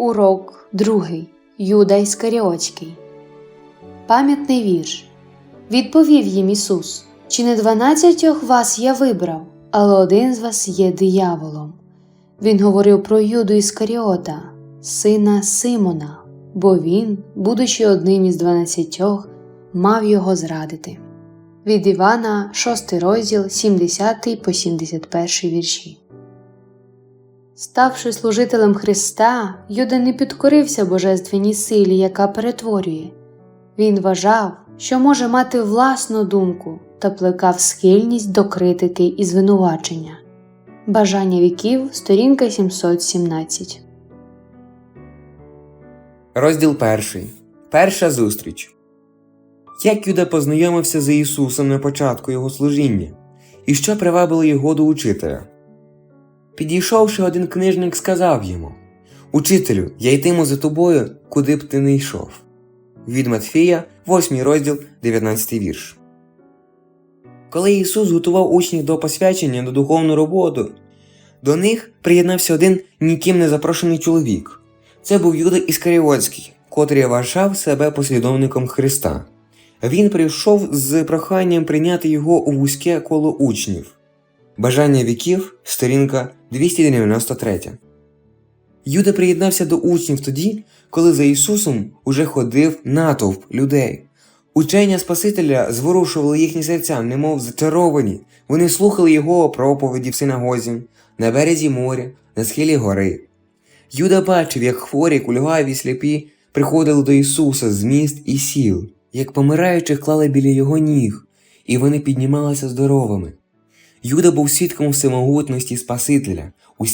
Урок другий. Юда Іскаріотський. Пам'ятний вірш. Відповів їм Ісус: Чи не дванадцятьох вас я вибрав, але один з вас є дияволом. Він говорив про Юду Іскаріота, сина Симона, бо він, будучи одним із дванадцятьох, мав його зрадити. Від Івана, 6 розділ, 70 по 71 вірші. Ставши служителем Христа, Юда не підкорився божественній силі, яка перетворює. Він вважав, що може мати власну думку та плекав схильність до критики і звинувачення. Бажання віків, сторінка 717. Розділ перший. Перша зустріч. Як Юда познайомився з Ісусом на початку Його служіння, і що привабило його до учителя. Підійшовши, один книжник сказав йому Учителю, я йтиму за тобою, куди б ти не йшов. Від Матфія, 8 розділ, 19 вірш. Коли Ісус готував учнів до посвячення на духовну роботу, до них приєднався один ніким не запрошений чоловік. Це був Юда Іскаріотський, котрий вважав себе послідовником Христа. Він прийшов з проханням прийняти його у вузьке коло учнів. Бажання віків, сторінка 293. Юда приєднався до учнів тоді, коли за Ісусом уже ходив натовп людей. Учення Спасителя зворушували їхні серця, немов зачаровані. Вони слухали його проповіді в синагозі, на березі моря, на схилі гори. Юда бачив, як хворі, кульгаві, сліпі приходили до Ісуса з міст і сіл, як помираючих клали біля його ніг, і вони піднімалися здоровими. Юда був свідком всемогутності Спасителя, у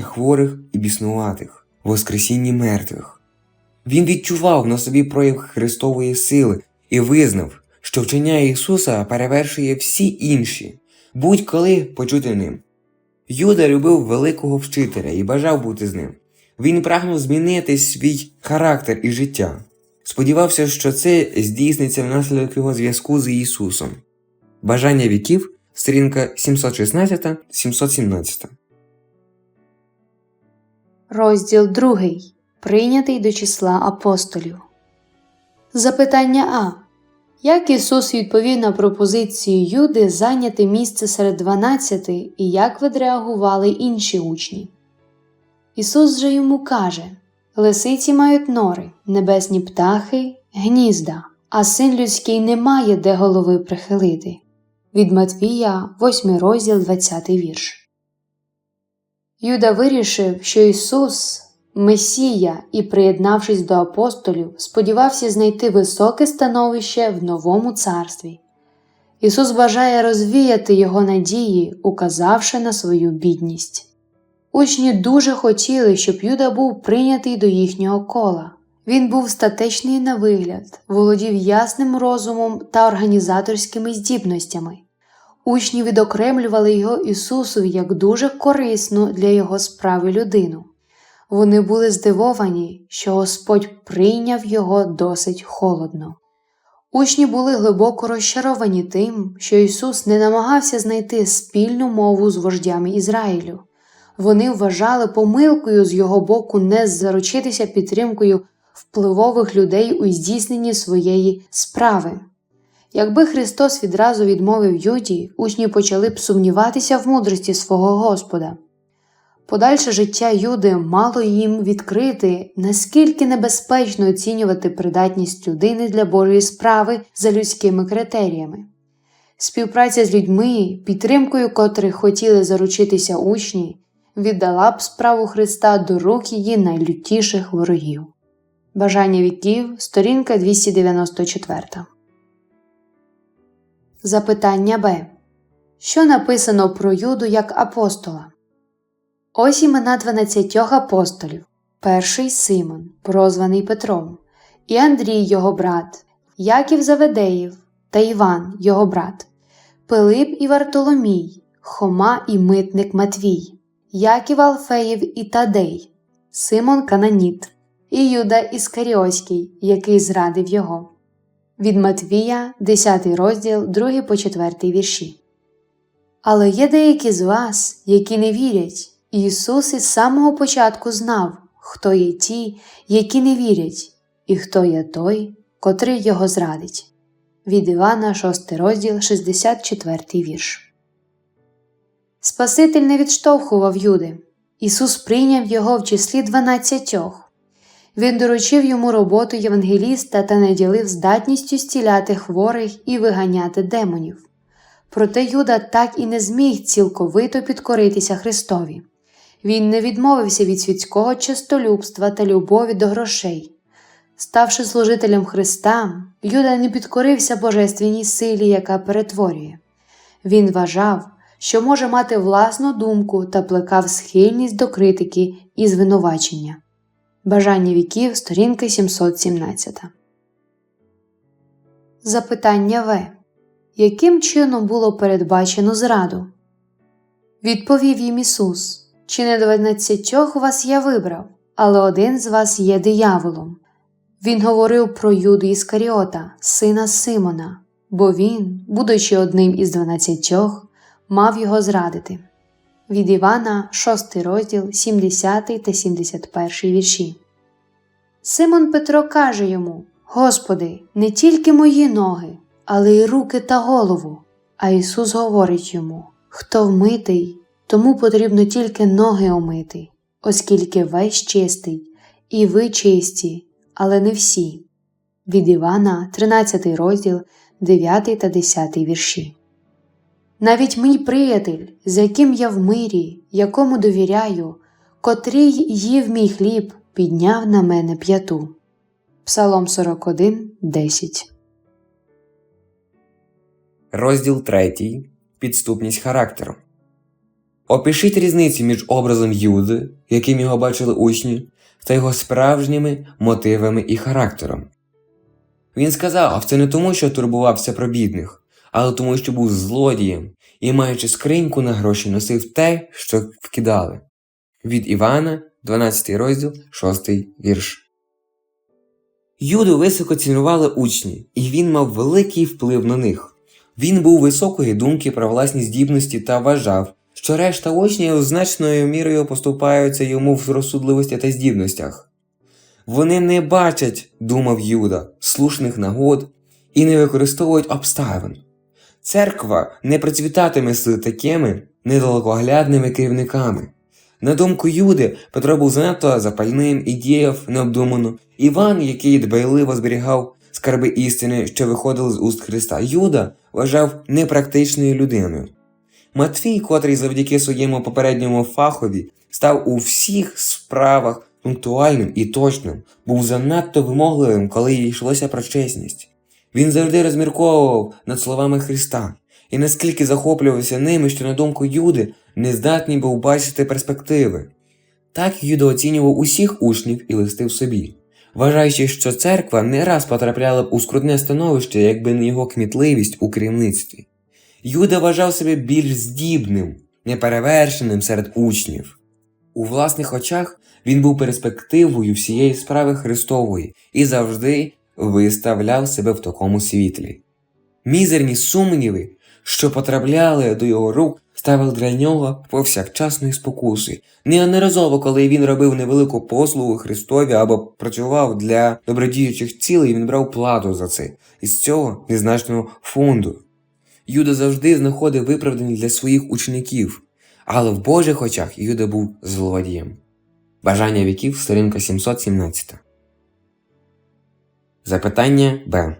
хворих і біснуватих, воскресінні мертвих. Він відчував на собі прояв Христової сили і визнав, що вчення Ісуса перевершує всі інші, будь-коли почути ним. Юда любив великого вчителя і бажав бути з ним. Він прагнув змінити свій характер і життя. Сподівався, що це здійсниться внаслідок його зв'язку з Ісусом. Бажання віків, сторінка 716-717. Розділ 2. Прийнятий до числа апостолів. Запитання А. Як Ісус відповів на пропозицію Юди зайняти місце серед дванадцяти і як відреагували інші учні? Ісус же йому каже Лисиці мають нори, небесні птахи, гнізда, а син людський не має де голови прихилити. Від Матвія, 8 розділ, 20 вірш. Юда вирішив, що Ісус Месія і, приєднавшись до апостолів, сподівався знайти високе становище в новому царстві. Ісус бажає розвіяти його надії, указавши на свою бідність. Учні дуже хотіли, щоб Юда був прийнятий до їхнього кола. Він був статечний на вигляд, володів ясним розумом та організаторськими здібностями. Учні відокремлювали його Ісусу як дуже корисну для його справи людину. Вони були здивовані, що Господь прийняв його досить холодно. Учні були глибоко розчаровані тим, що Ісус не намагався знайти спільну мову з вождями Ізраїлю. Вони вважали помилкою з його боку не заручитися підтримкою впливових людей у здійсненні своєї справи. Якби Христос відразу відмовив Юді, учні почали б сумніватися в мудрості свого Господа. Подальше життя Юди мало їм відкрити, наскільки небезпечно оцінювати придатність людини для Божої справи за людськими критеріями. Співпраця з людьми, підтримкою котрих хотіли заручитися учні, віддала б справу Христа до рук її найлютіших ворогів. Бажання віків, сторінка 294. Запитання Б. Що написано про Юду як апостола? Ось імена дванадцятьох апостолів. Перший Симон, прозваний Петром, і Андрій його брат, Яків Заведеїв та Іван його брат, Пилип і Вартоломій, Хома і митник Матвій, Яків Алфеєв і Тадей, Симон Кананіт і Юда Іскаріоський, який зрадив його. Від Матвія, 10 розділ, 2 по 4 вірші. Але є деякі з вас, які не вірять. Ісус із самого початку знав, хто є ті, які не вірять, і хто є той, котрий його зрадить. Від Івана, 6 розділ, 64 вірш. Спаситель не відштовхував Юди. Ісус прийняв його в числі дванадцятьох. Він доручив йому роботу євангеліста та наділив здатністю зціляти хворих і виганяти демонів. Проте Юда так і не зміг цілковито підкоритися Христові. Він не відмовився від світського честолюбства та любові до грошей. Ставши служителем Христа, Юда не підкорився божественній силі, яка перетворює. Він вважав, що може мати власну думку та плекав схильність до критики і звинувачення. Бажання віків, сторінка 717. Запитання В. Яким чином було передбачено зраду? Відповів їм Ісус: Чи не дванадцятьох вас я вибрав, але один з вас є дияволом. Він говорив про Юду Іскаріота, сина Симона, бо він, будучи одним із дванадцятьох, мав його зрадити. Від Івана, 6 розділ, 70 та 71 вірші. Симон Петро каже йому: Господи, не тільки мої ноги, але й руки та голову. А Ісус говорить йому: Хто вмитий, тому потрібно тільки ноги омити, оскільки весь чистий, і ви чисті, але не всі. Від Івана, 13 розділ, 9 та 10 вірші. Навіть мій приятель, з яким я в мирі, якому довіряю, котрий їв мій хліб, підняв на мене п'яту. Псалом 41, 10 Розділ 3. Підступність характеру. Опишіть різницю між образом Юди, яким його бачили учні, та його справжніми мотивами і характером. Він сказав це не тому, що турбувався про бідних, але тому, що був злодієм і, маючи скриньку на гроші, носив те, що вкидали. Від Івана, 12 розділ, 6 вірш. Юду високо цінували учні, і він мав великий вплив на них. Він був високої думки про власні здібності та вважав, що решта учнів значною мірою поступаються йому в розсудливості та здібностях. Вони не бачать, думав Юда, слушних нагод і не використовують обставин. Церква не процвітатиме з такими недалекоглядними керівниками. На думку Юди, Петро був занадто запальним і діяв необдумано. Іван, який дбайливо зберігав скарби істини, що виходили з уст Христа, Юда вважав непрактичною людиною. Матвій, котрий завдяки своєму попередньому фахові став у всіх справах пунктуальним і точним, був занадто вимогливим, коли йшлося про чесність. Він завжди розмірковував над словами Христа і наскільки захоплювався ними, що на думку Юди не здатний був бачити перспективи. Так Юда оцінював усіх учнів і листив собі, вважаючи, що церква не раз потрапляла б у скрутне становище, якби не його кмітливість у керівництві. Юда вважав себе більш здібним, неперевершеним серед учнів. У власних очах він був перспективою всієї справи Христової і завжди виставляв себе в такому світлі. Мізерні сумніви, що потрапляли до його рук, ставили для нього повсякчасної спокуси. Неодноразово, коли він робив невелику послугу Христові або працював для добродіючих цілей, він брав плату за це із цього незначного фонду. Юда завжди знаходив виправдання для своїх учеників, але в Божих очах Юда був злодієм. Бажання віків, сторінка 717. Запитання Б.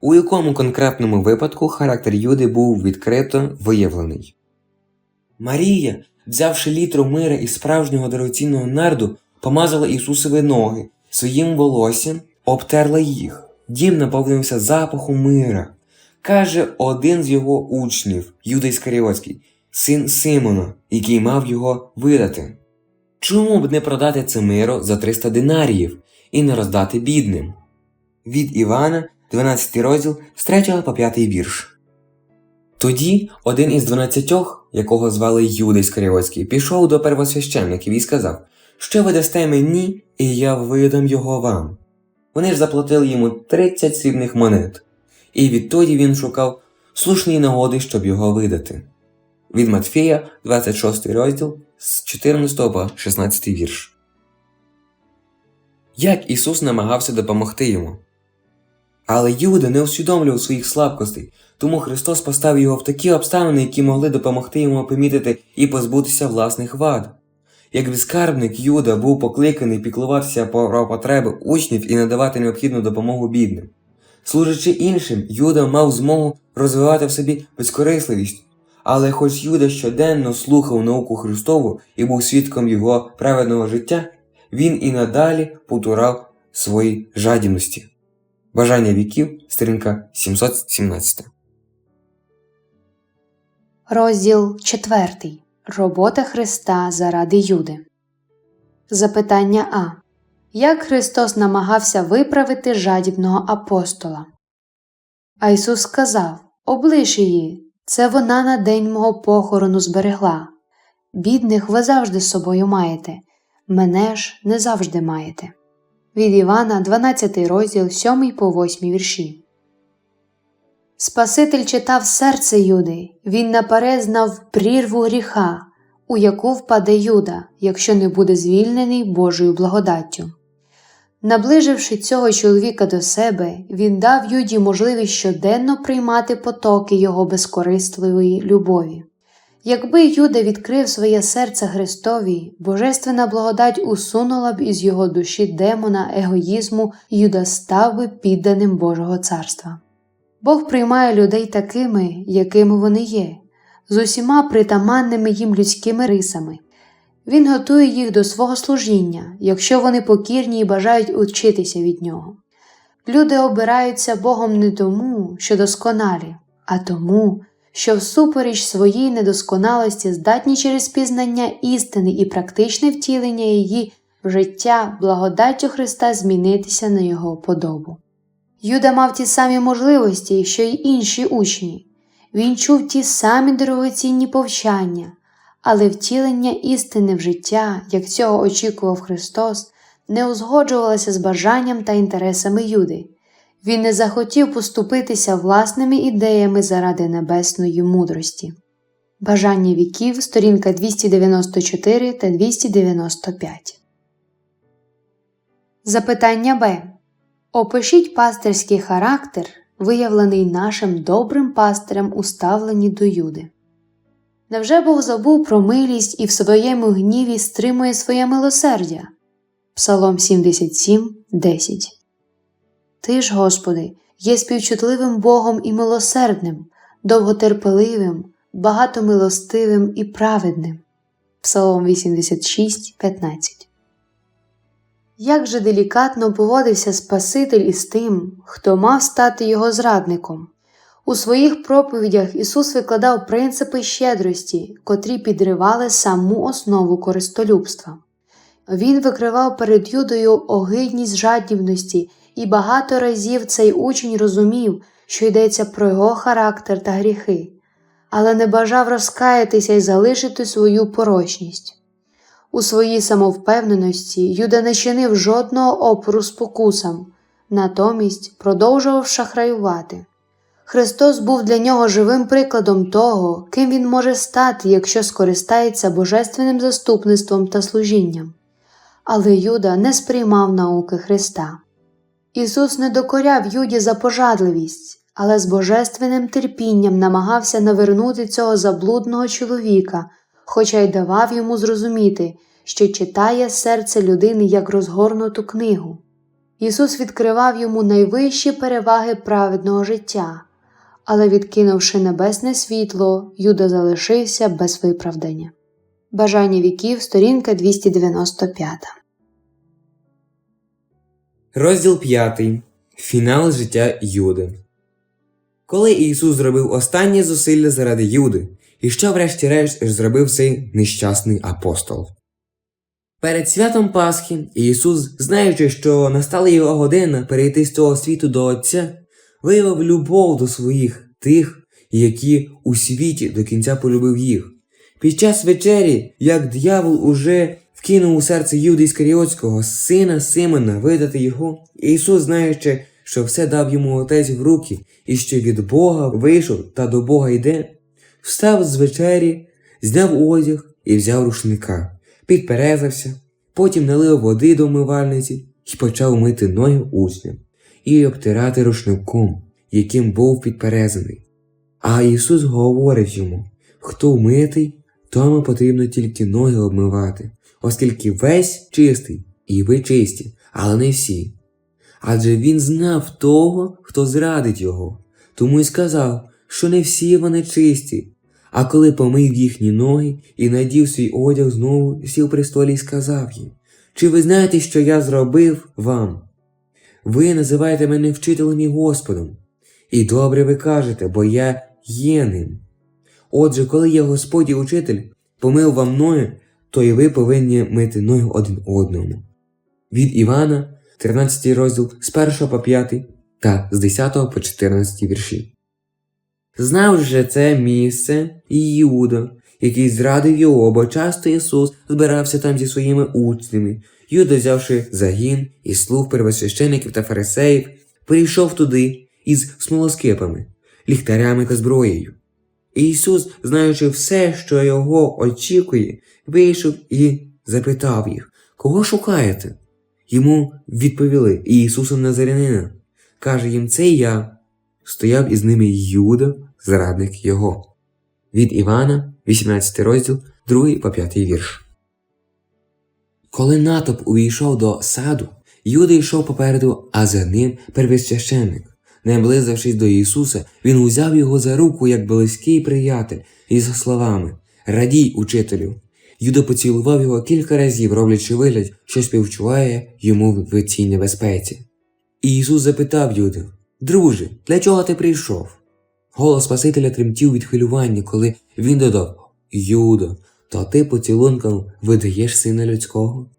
У якому конкретному випадку характер Юди був відкрито виявлений? Марія, взявши літру мира із справжнього дорогоцінного нарду, помазала Ісусові ноги, своїм волоссям обтерла їх. Дім наповнився запахом мира. Каже один з його учнів, Юда Іскаріотський, син Симона, який мав його видати. Чому б не продати це миро за 300 динаріїв і не роздати бідним? Від Івана, 12 розділ, з 3 по 5 вірш. Тоді один із дванадцятьох, якого звали Юда Іскаріотський, пішов до первосвященників і сказав, що ви дасте мені, і я видам його вам. Вони ж заплатили йому 30 срібних монет, і відтоді він шукав слушної нагоди, щоб його видати. Від Матфея, 26 розділ, з 14 по 16 вірш. як Ісус намагався допомогти йому. Але Юда не усвідомлював своїх слабкостей, тому Христос поставив його в такі обставини, які могли допомогти йому помітити і позбутися власних вад. Як скарбник Юда був покликаний піклуватися про потреби учнів і надавати необхідну допомогу бідним. Служачи іншим, Юда мав змогу розвивати в собі безкорисливість, але хоч Юда щоденно слухав науку Христову і був свідком його праведного життя, він і надалі потурав свої жадібності. Бажання віків, сторінка 717. Розділ 4. Робота Христа заради Юди. Запитання А. Як Христос намагався виправити жадібного апостола? А Ісус сказав Облиш її, це вона на день мого похорону зберегла. Бідних ви завжди з собою маєте, мене ж не завжди маєте. Від Івана, 12 розділ, 7 по 8 вірші. Спаситель читав серце Юди, він наперед знав прірву гріха, у яку впаде Юда, якщо не буде звільнений Божою благодаттю. Наближивши цього чоловіка до себе, він дав Юді можливість щоденно приймати потоки його безкорисливої любові. Якби Юда відкрив своє серце Христові, божественна благодать усунула б із його душі демона егоїзму, Юда став би підданим Божого царства. Бог приймає людей такими, якими вони є, з усіма притаманними їм людськими рисами. Він готує їх до свого служіння, якщо вони покірні і бажають учитися від нього. Люди обираються Богом не тому, що досконалі, а тому, що всупереч своїй недосконалості здатні через пізнання істини і практичне втілення її в життя благодаттю Христа змінитися на його подобу. Юда мав ті самі можливості, що й інші учні. Він чув ті самі дорогоцінні повчання, але втілення істини в життя, як цього очікував Христос, не узгоджувалося з бажанням та інтересами Юди. Він не захотів поступитися власними ідеями заради небесної мудрості. Бажання віків, сторінка 294 та 295. Запитання Б. Опишіть пастирський характер, виявлений нашим добрим пастирем у ставленні до Юди. Невже Бог забув про милість і в своєму гніві стримує своє милосердя? Псалом 77, 10 Ти ж, Господи, є співчутливим Богом і милосердним, довготерпеливим, багатомилостивим і праведним. Псалом 86, 15 Як же делікатно поводився Спаситель із тим, хто мав стати його зрадником. У своїх проповідях Ісус викладав принципи щедрості, котрі підривали саму основу користолюбства. Він викривав перед Юдою огидність жадібності, і багато разів цей учень розумів, що йдеться про його характер та гріхи, але не бажав розкаятися і залишити свою порочність. У своїй самовпевненості Юда не чинив жодного опору спокусам, натомість продовжував шахраювати. Христос був для нього живим прикладом того, ким він може стати, якщо скористається божественним заступництвом та служінням. Але Юда не сприймав науки Христа. Ісус не докоряв Юді за пожадливість, але з божественним терпінням намагався навернути цього заблудного чоловіка, хоча й давав йому зрозуміти, що читає серце людини як розгорнуту книгу. Ісус відкривав йому найвищі переваги праведного життя, але, відкинувши небесне світло, Юда залишився без виправдання. Бажання віків, сторінка 295. Розділ 5. Фінал життя Юди. Коли Ісус зробив останні зусилля заради Юди, і що врешті-решт зробив цей нещасний апостол. Перед святом Пасхи Ісус, знаючи, що настала його година перейти з цього світу до Отця, виявив любов до своїх тих, які у світі до кінця полюбив їх. Під час вечері, як дьявол уже вкинув у серце Юди Іскаріотського, сина Симона, видати його, Ісус, знаючи, що все дав йому отець в руки, і що від Бога вийшов та до Бога йде, встав з вечері, зняв одяг і взяв рушника, підперезався, потім налив води до вмивальниці і почав мити ноги учням і обтирати рушником, яким був підперезаний. А Ісус говорить йому: хто митий, тому потрібно тільки ноги обмивати, оскільки весь чистий, і ви чисті, але не всі. Адже він знав того, хто зрадить його, тому й сказав, що не всі вони чисті. А коли помив їхні ноги і надів свій одяг знову, сів при столі і сказав їм: Чи ви знаєте, що я зробив вам? Ви називаєте мене вчителем і Господом. І добре ви кажете, бо я є ним. Отже, коли я Господь і учитель помив вам ноги, то і ви повинні мити ноги один одному. Від Івана, 13 розділ з 1 по 5 та з 10 по 14 вірші. Знав же це місце і Юда, який зрадив його, бо часто Ісус збирався там зі своїми учнями. Юда, взявши загін і слуг первосвящеників та фарисеїв, прийшов туди із смолоскипами, ліхтарями та зброєю. Ісус, знаючи все, що його очікує, вийшов і запитав їх, кого шукаєте? Йому відповіли Ісуса Назарянина. Каже їм, це я. Стояв із ними Юда, зрадник його. Від Івана, 18 розділ, 2 по 5 вірш. Коли натовп увійшов до саду, Юда йшов попереду, а за ним первосвященник. Наблизившись до Ісуса, він узяв його за руку як близький приятель із словами Радій, учителю. Юда поцілував його кілька разів, роблячи вигляд, що співчуває йому в цій небезпеці. І Ісус запитав Юду Друже, для чого ти прийшов? Голос Спасителя тремтів від хвилювання, коли він додав Юдо, то ти поцілунком видаєш сина людського?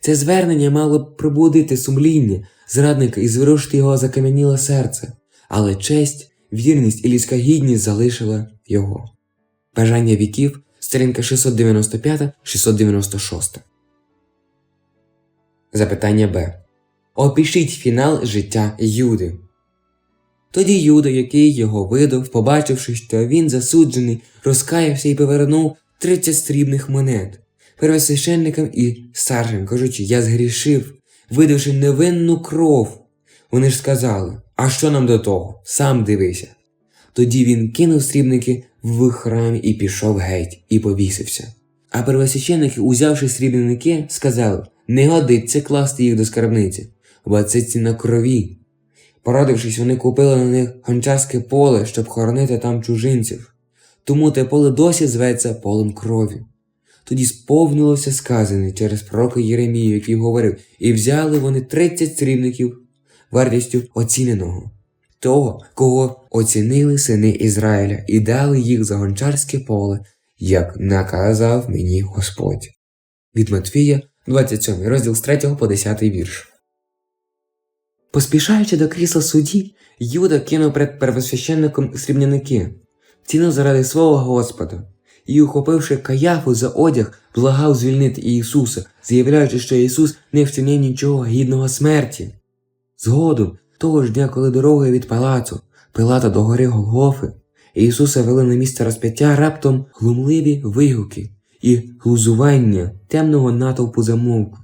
Це звернення мало б пробудити сумління зрадника і зворушити його закам'яніле серце, але честь, вірність і людська гідність залишила його. Бажання віків, сторінка 695-696. Запитання Б. Опишіть фінал життя Юди. Тоді Юда, який його видав, побачивши, що він засуджений, розкаявся і повернув 30 срібних монет первосвященникам і старшим, кажучи, я згрішив, видавши невинну кров. Вони ж сказали, а що нам до того? Сам дивися. Тоді він кинув срібники в храмі і пішов геть, і повісився. А первосвященники, узявши срібники, сказали не годиться класти їх до скарбниці, бо це ціна крові. Порадившись, вони купили на них гончарське поле, щоб хоронити там чужинців. Тому те поле досі зветься полем крові. Тоді сповнилося сказане через пророка Єремію, який говорив, і взяли вони 30 срібників вартістю оціненого, того, кого оцінили сини Ізраїля, і дали їх за гончарське поле, як наказав мені Господь. Від Матвія, 27 розділ з 3 по 10 вірш. Поспішаючи до крісла судді, Юда кинув перед первосвященником срібняники, ціну заради свого Господа, і, ухопивши каяфу за одяг, благав звільнити Ісуса, заявляючи, що Ісус не вчинив нічого гідного смерті. Згодом, того ж дня, коли дорогою від палацу, Пилата до гори Голгофи, Ісуса вели на місце розп'яття раптом глумливі вигуки і глузування темного натовпу замовку.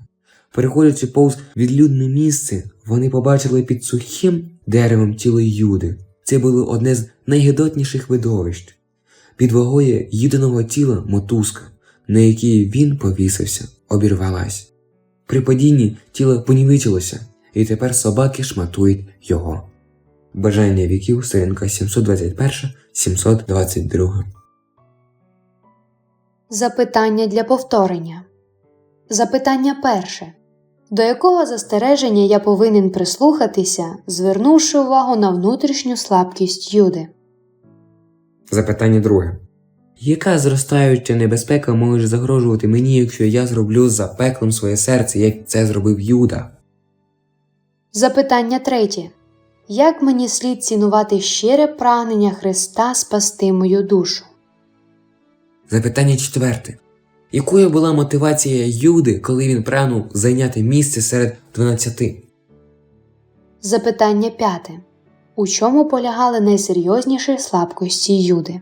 Переходячи повз відлюдне місце, вони побачили під сухим деревом тіло Юди. Це було одне з найгидотніших видовищ. Під вагою їдиного тіла мотузка, на якій він повісився, обірвалась. При падінні тіло понівечилося, і тепер собаки шматують його. Бажання віків, сторінка 721-722. Запитання для повторення. Запитання перше. До якого застереження я повинен прислухатися, звернувши увагу на внутрішню слабкість Юди? Запитання друге. Яка зростаюча небезпека може загрожувати мені, якщо я зроблю за пеклом своє серце, як це зробив Юда? Запитання третє. Як мені слід цінувати щире прагнення Христа спасти мою душу? Запитання четверте. Якою була мотивація Юди, коли він прагнув зайняти місце серед дванадцяти? Запитання п'яте. У чому полягали найсерйозніші слабкості Юди?